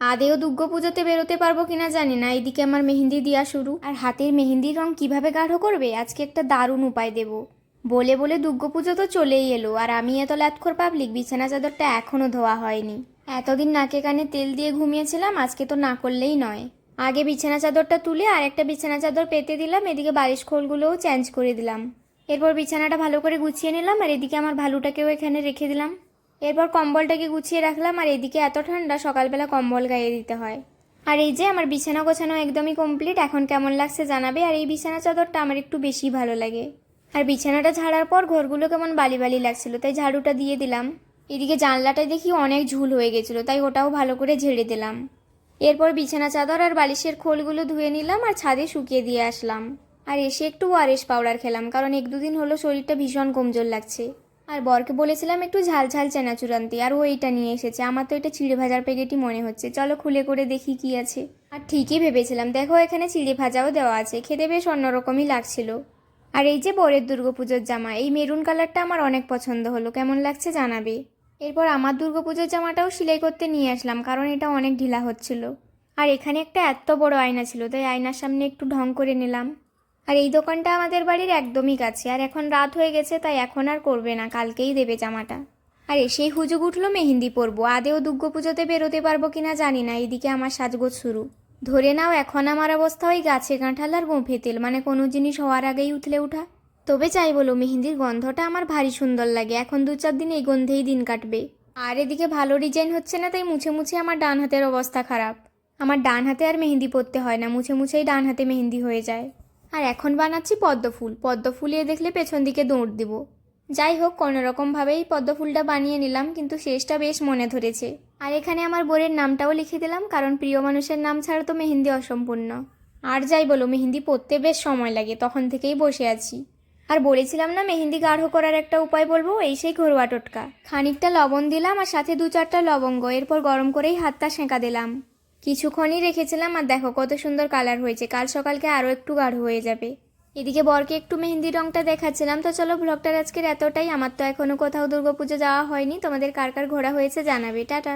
আদেও দুর্গা পুজোতে বেরোতে পারব কিনা জানি না। এদিকে আমার মেহেন্দি দেওয়া শুরু। আর হাতের মেহেন্দির রং কীভাবে গাঢ় করবে? আজকে একটা দারুণ উপায় দেব। বলে বলে দুর্গা পুজো তো চলেই এলো। আর আমি এত ল্যাথখোর পাবলিক বিছানা চাদরটা এখনও ধোয়া হয়নি। এতদিন নাকে কানে তেল দিয়ে ঘুমিয়েছিলাম, আজকে তো না করলেই নয়। আগে বিছানা চাদরটা তুলে আর একটা বিছানা চাদর পেতে দিলাম, এদিকে বালিশ খোলগুলোও চেঞ্জ করে দিলাম। এরপর বিছানাটা ভালো করে গুছিয়ে নিলাম, আর এদিকে আমার ভালুটাকেও এখানে রেখে দিলাম। এরপর কম্বলটাকে গুছিয়ে রাখলাম আর এদিকে এত ঠান্ডা, সকালবেলা কম্বল গায়ে দিতে হয়। আর এই যে আমার বিছানা গোছানো একদমই কমপ্লিট এখন কেমন লাগছে জানাবে। আর এই বিছানা চাদরটা আমার একটু বেশি ভালো লাগে। আর বিছানাটা ঝাড়ার পর ঘরগুলো কেমন বালি বালি লাগছিল, তাই ঝাড়ুটা দিয়ে দিলাম। এদিকে জানলাটায় দেখি অনেক ঝুল হয়ে গেছিল, তাই ওটাও ভালো করে ঝেড়ে দিলাম। এরপর বিছানা চাদর আর বালিশের খোলগুলো ধুয়ে নিলাম আর ছাদে শুকিয়ে দিয়ে আসলাম। আর এসে একটু ওয়ারেস পাউডার খেলাম, কারণ এক দুদিন হলো শরীরটা ভীষণ কমজোর লাগছে। আর বরকে বলেছিলাম একটু ঝাল ঝাল চেনাচুর আর ও এইটা নিয়ে এসেছে। আমার তো এটা চিড়ে ভাজার প্যাকেটই মনে হচ্ছে। চলো খুলে করে দেখি কি আছে। আর ঠিকই ভেবেছিলাম, দেখো এখানে চিড়ে ভাজাও দেওয়া আছে। খেতে বেশ অন্যরকমই লাগছিল। আর এই যে বরের দুর্গাপুজোর জামা, এই মেরুন কালারটা আমার অনেক পছন্দ হলো। কেমন লাগছে জানাবে। এরপর আমার দুর্গাপুজোর জামাটাও সেলাই করতে নিয়ে আসলাম, কারণ এটা অনেক ঢিলা হচ্ছিল। আর এখানে একটা এত বড় আয়না ছিল, তাই আয়নার সামনে একটু ঢং করে নিলাম। আর এই দোকানটা আমাদের বাড়ির একদমই কাছে। আর এখন রাত হয়ে গেছে, তাই এখন আর করবে না, কালকেই দেবে জামাটা। আর এসেই হুজুগ উঠল মেহেন্দি পরবো। আদেও দুর্গা পুজোতে বেরোতে পারব কিনা জানি না, এইদিকে আমার সাজগোজ শুরু। ধরে নাও, এখন আমার অবস্থা ওই গাছে কাঁঠাল আর গোঁফে তেল মানে কোনো জিনিস হওয়ার আগেই উঠলে উঠা। তবে চাই বলো, মেহেন্দির গন্ধটা আমার ভারী সুন্দর লাগে। এখন দু চার দিন এই গন্ধেই দিন কাটবে। আর এদিকে ভালো ডিজাইন হচ্ছে না, তাই মুছে মুছে আমার ডান হাতের অবস্থা খারাপ। আমার ডান হাতে আর মেহেন্দি পরতে হয় না, মুছে মুছেই ডান হাতে মেহেন্দি হয়ে যায়। আর এখন বানাচ্ছি পদ্ম ফুল। পদ্ম ফুলিয়ে দেখলে পেছন দিকে দৌড় দিব। যাই হোক কোনোরকমভাবেই পদ্ম ফুলটা বানিয়ে নিলাম, কিন্তু শেষটা বেশ মনে ধরেছে। আর এখানে আমার বোরের নামটাও লিখে দিলাম, কারণ প্রিয় মানুষের নাম ছাড়া তো মেহেন্দি অসম্পূর্ণ। আর যাই বলো, মেহেন্দি পরতে বেশ সময় লাগে, তখন থেকেই বসে আছি। আর বলেছিলাম না, মেহেন্দি গাঢ় করার একটা উপায় বলব, এই সেই ঘরোয়া টোটকা। খানিকটা লবণ দিলাম, আর সাথে দু চারটা লবঙ্গ, এরপর গরম করেই হাতটা সেঁকা দিলাম। কিছুক্ষণই রেখেছিলাম আর দেখো কত সুন্দর কালার হয়েছে। কাল সকালকে আরও একটু গাঢ় হয়ে যাবে। এদিকে বরকে একটু মেহেন্দি রংটা দেখাচ্ছিলাম। তো চলো ব্লগটার আজকের এতটাই। আমার তো এখনও কোথাও দুর্গাপুজো যাওয়া হয়নি। তোমাদের কার কার ঘোরা হয়েছে জানাবে। টাটা।